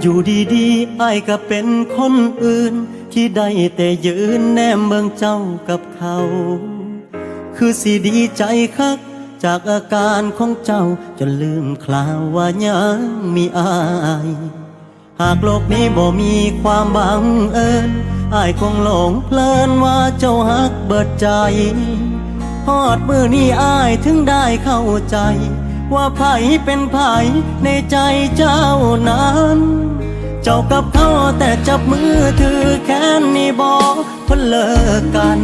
อยู่ดีๆไอ้ก็เป็นคนอื่น ที่ได้แต่ยืนแนมเมืองเจ้ากับเขา คือสิดีใจคัก จากอาการของเจ้าจนลืมคลาวว่ายังมีอาย หากโลกนี้บ่มีความบังเอิญอายคงหลงเพลินว่าเจ้าฮักเบิดใจฮอดมือนี้อายถึงได้เข้าใจ ว่าไผเป็นไผในใจเจ้านั้น เจ้ากับเขาแต่จับมือถือแค่นี้บอกคนเลิกกัน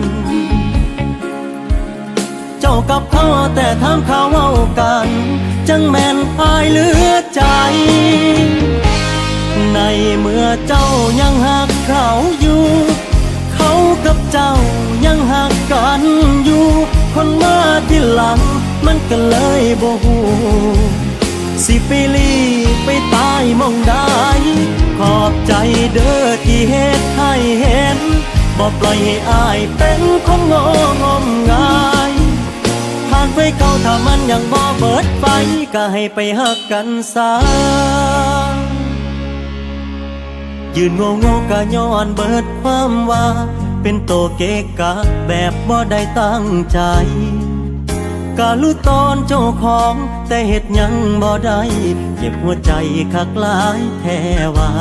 เจ้ากับเขาแต่ทำเขาเอากัน จังแม่นอายเหลือใจ ในเมื่อเจ้ายังหักเขาอยู่เขา มันก็เลยบ่หูสิไปลีไปตายมองได้ขอบใจเด้อที่เหตุให้เห็นบ่ปล่อยให้อายเป็นคนงงมงายผ่านไปเขาถ้ามันยังบ่เบิดไปก็ให้ไปหักกันซะยืนโงงกะย้อนเบิดความว่า เป็นโตเกกะแบบบ่ได้ตั้งใจ กะรู้ตอนเจ้าของ แต่เหตุยังบ่ได้เจ็บหัวใจคักหลายแท้ว่า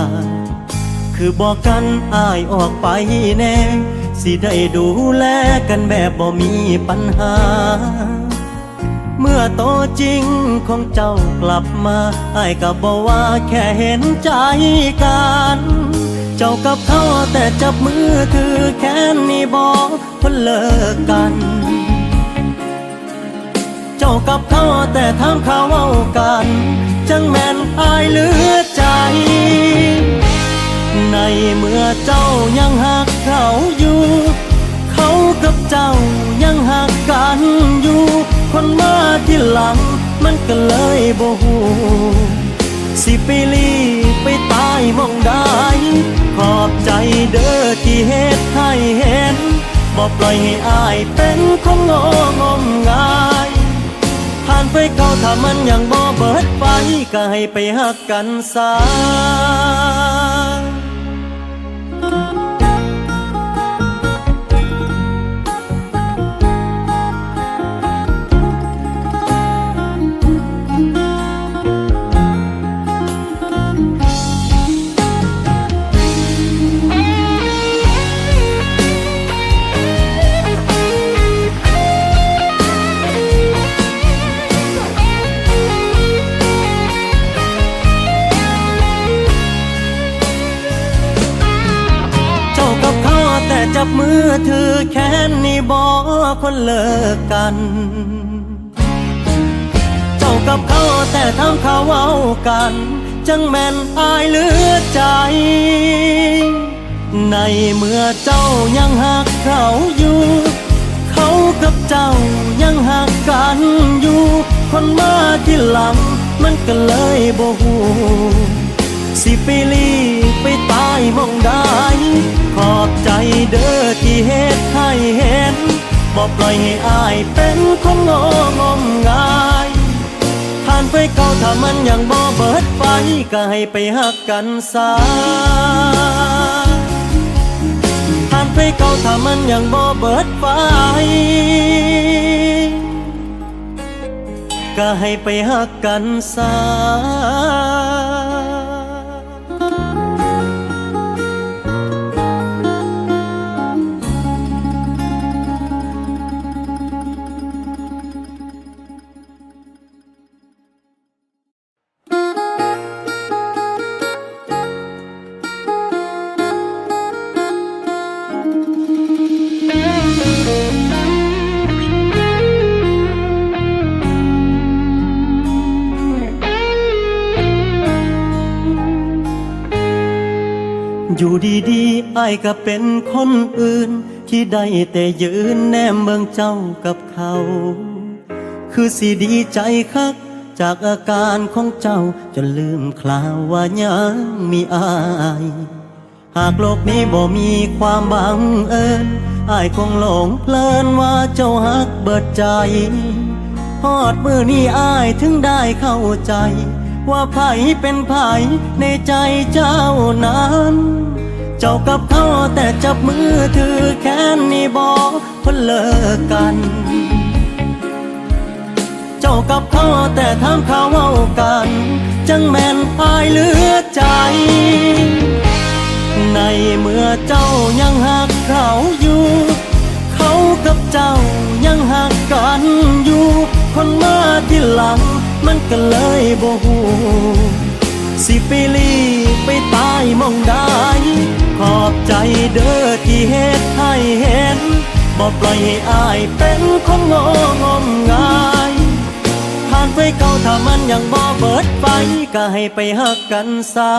คือบอกกันอายออกไปแน่ สิได้ดูแลกันแบบบ่มีปัญหา เมื่อโตจริงของเจ้ากลับมาอ้ายก็บอกว่าแค่เห็นใจกันเจ้ากับเขาแต่จับมือถือแค่นี้บอกคนเลิกกัน กับเขาแต่ทำเขาเอากัน จังแม่นอายเหลือใจ ในเมื่อเจ้ายังหักเขาอยู่ เขากับเจ้ายังหักกันอยู่ คนมาที่หลังมันก็เลยบ่หูสิไปลีไปตายมองได้ขอบใจเด้อที่เหตุให้เห็นบ่ปล่อยให้อายเป็นคนงงมงายานไปเขาถ้ามันยังบ่เบิดไปก็ให้ไปหักกันซะ ถือแค่นี้บอกคนเลิกกัน เจ้ากับเขาแต่ทำเขาเอากัน จังแม่นอายเหลือใจ ในเมื่อเจ้ายังหักเขาอยู่ เขากับเจ้ายังหักกันอยู่ คนมาที่หลังมันก็เลยบ่หูสิไปลี บ่ปล่อยให้อายเป็นคนงงมงายผ่านไปเขาถ้ามันยังบ่เบิดไปก็ให้ไปหักกันซะผ่านไปเขาถ้ามันยังบ่เบิดไปก็ให้ไปหักกันซะ อยู่ดีๆไอ้ายก็เป็นคนอื่น ที่ได้แต่ยืนแนมเมืองเจ้ากับเขา คือสิดีใจคัก จากอาการของเจ้าจนลืมคลาวว่ายังมีอาย หากโลกนี้บ่มีความบังเอิญอายคงหลงเพลินว่าเจ้าฮักเบิดใจ ฮอดมือนี้อายถึงได้เข้าใจ ว่าไผเป็นไผในใจเจ้านั้น เจ้ากับเขาแต่จับมือถือแค่นี้บอกคนเลิกกัน เจ้ากับเขาแต่ทำข่าวเว้ากัน จังแม่นอายเหลือใจ ในเมื่อเจ้ายังหักเขาอยู่ เขากับเจ้ายังหักกันอยู่ คนมาที่หลัง มันก็เลยบ่หูสิไปลีไปตายมองได้ขอบใจเด้อที่เฮ็ดให้เห็นบ่ปล่อยให้อายเป็นคนงงมงายผ่านไปเก่าถ้ามันยังบ่เบิดไปก็ให้ไปหักกันซะ